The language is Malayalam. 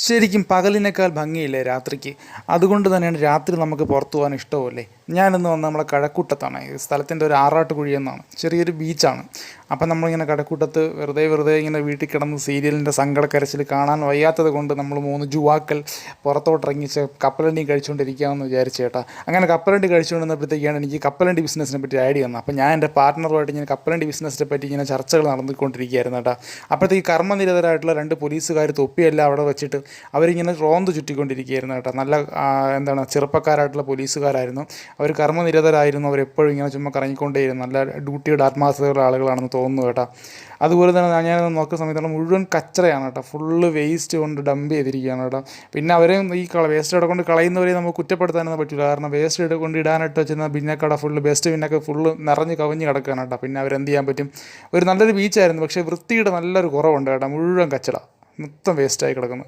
ശരിക്കും പകലിനേക്കാൾ ഭംഗിയില്ലേ രാത്രിക്ക്? അതുകൊണ്ട് തന്നെയാണ് രാത്രി നമുക്ക് പുറത്തു പോകാൻ ഇഷ്ടമല്ലേ ഞാനിന്ന് വന്ന് നമ്മളെ കഴക്കൂട്ടത്താണ്. ഈ സ്ഥലത്തിന്റെ ഒരു ആറാട്ടുകുഴി എന്നാണ്. ചെറിയൊരു ബീച്ചാണ്. അപ്പം നമ്മളിങ്ങനെ കടക്കൂട്ടത്ത് വെറുതെ വെറുതെ ഇങ്ങനെ വീട്ടിൽ കിടന്ന് സീരിയലിന്റെ സങ്കടക്കരച്ചിൽ കാണാൻ വയ്യാത്തത് കൊണ്ട് നമ്മൾ മൂന്ന് ജുവാക്കൾ പുറത്തോട്ടിറങ്ങി ചെ- കപ്പലണ്ടി കഴിച്ചുകൊണ്ടിരിക്കാമെന്ന് വിചാരിച്ചു ചേട്ടാ അങ്ങനെ കപ്പലണ്ടി കഴിച്ചുകൊണ്ടിരുന്നപ്പോഴത്തേക്കാണ് എനിക്ക് കപ്പലണ്ടി ബിസിനസ്സിനെ പറ്റി ഐഡിയ വന്നത്. അപ്പം ഞാൻ എന്റെ പാർട്ട്ണറുമായിട്ട് ഇങ്ങനെ കപ്പലണ്ടി ബിസിനസ്സിനെ പറ്റി ഇങ്ങനെ ചർച്ചകൾ നടന്നുകൊണ്ടിരിക്കുകയായിരുന്നു കേട്ടോ. അപ്പോഴത്തേക്ക് കർമ്മനിരതരായിട്ടുള്ള രണ്ട് പോലീസുകാർ തൊപ്പിയെല്ലാം അവിടെ വെച്ചിട്ട് അവരിങ്ങനെ റോന്ത് ചുറ്റിക്കൊണ്ടിരിക്കുകയായിരുന്നു കേട്ടോ. നല്ല എന്താണ് ചെറുപ്പക്കാരായിട്ടുള്ള പോലീസുകാരായിരുന്നു. അവർ കർമ്മനിരതരായിരുന്നു. അവരെപ്പോഴും ഇങ്ങനെ ചുമ്മാ കറങ്ങിക്കൊണ്ടേയിരുന്നു. നല്ല ഡ്യൂട്ടിയുടെ ആത്മാർത്ഥതയുള്ള ആളുകളാണെന്ന് തോന്നുന്നു കേട്ടോ. അതുപോലെ തന്നെ ഞാൻ നോക്കുന്ന സമയത്തുള്ള മുഴുവൻ കച്ചറയാണ് കേട്ടോ. ഫുള്ള് വേസ്റ്റ് കൊണ്ട് ഡംപ് ചെയ്തിരിക്കുകയാണ് കേട്ടോ. പിന്നെ അവരെയും ഈ കള വേസ്റ്റ് കൊണ്ട് കളയുന്നവരെ നമുക്ക് കുറ്റപ്പെടുത്താനൊന്നും പറ്റില്ല. കാരണം വേസ്റ്റ് കൊണ്ട് ഇടാനായിട്ട് വെച്ചിരുന്ന ബിന്നക്കട ഫുള്ള് ബെസ്റ്റ് ബിന്നൊക്കെ ഫുള്ള് നിറഞ്ഞ് കവിഞ്ഞ് കിടക്കുകയാണ് കേട്ടോ. പിന്നെ അവരെന്ത് ചെയ്യാൻ പറ്റും? ഒരു നല്ലൊരു ബീച്ചായിരുന്നു പക്ഷേ വൃത്തിയുടെ നല്ലൊരു കുറവുണ്ട് കേട്ടോ. മുഴുവൻ കച്ചട മൊത്തം വേസ്റ്റായി കിടക്കുന്നു.